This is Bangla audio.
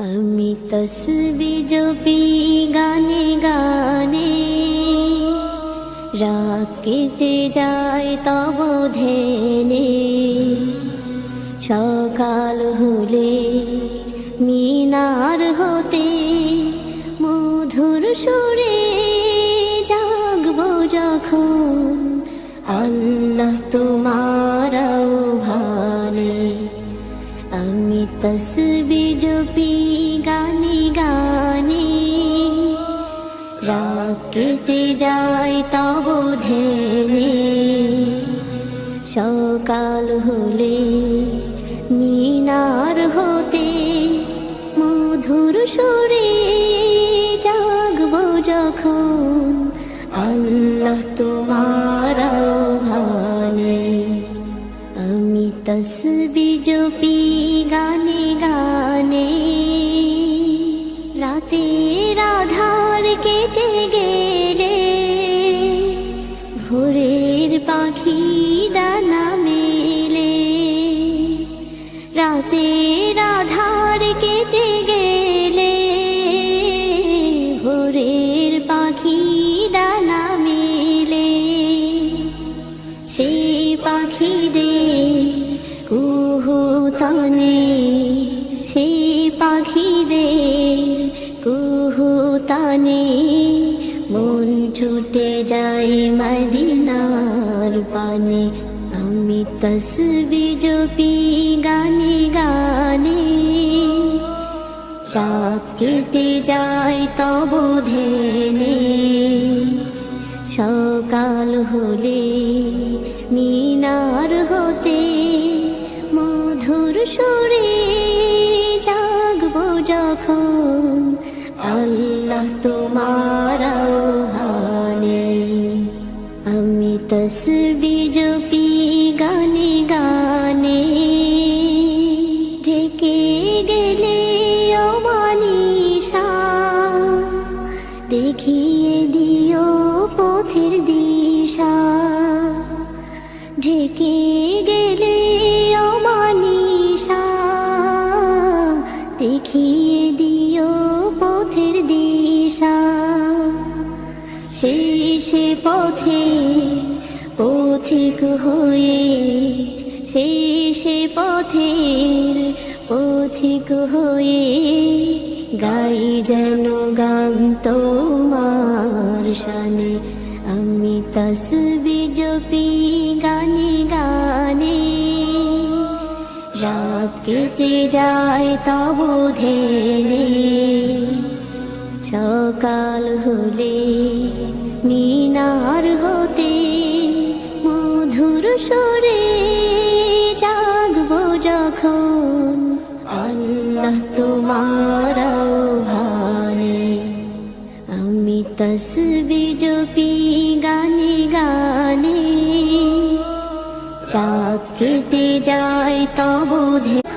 আমি তসবি জপি গানে গানে। রাত কেটে যায় তব ধেনে সকাল হলে মিনার হতে মধুর সুরে জাগবো যখন। আল্লাহ তোমার আমি তসবি জপি গানে গানে। রাত কেটে যায় তব ধেনে সকাল হলে মিনার হতে মধুর সুরে জাগব যখন। আল্লাহ তোমার আমি তসবি জপি গানে গানে। রাতে রাধার কেটে গেলে ভোরের পাখি দানা মেলে। রাতে রাধার কেটে গেলে ভোরের পাখি দানা মেলে। সেই পাখিদের কুহুতানে মন ছুটে যায় মদিনার পানে। আমি তসবি জপি গানে গানে। রাত কেটে যায় তব ধেনে সকাল হলে মিনার হতে মধুর সুরে জাগব যখন। আল্লাহ তোমার ভানে আমি তসবি জপি গানে গানে। ঢেকে গেলে অমানিসা দেখিয়ে দিও পথের দিশা। ঢেকে গেলে পথে পথিক হয়ে সে পথের পথিক হয়ে গাই যেন গান তোমার শানে। আমি তসবি জপি গানে গানে। রাত কেটে যায় তব ধেনে সকাল হলে মিনার হতে মধুর সুরে জাগব যখন আল্লাহ তোমার ভানে আমি তসবি জপি গানে গানে। রাত কেটে যায় তব ধে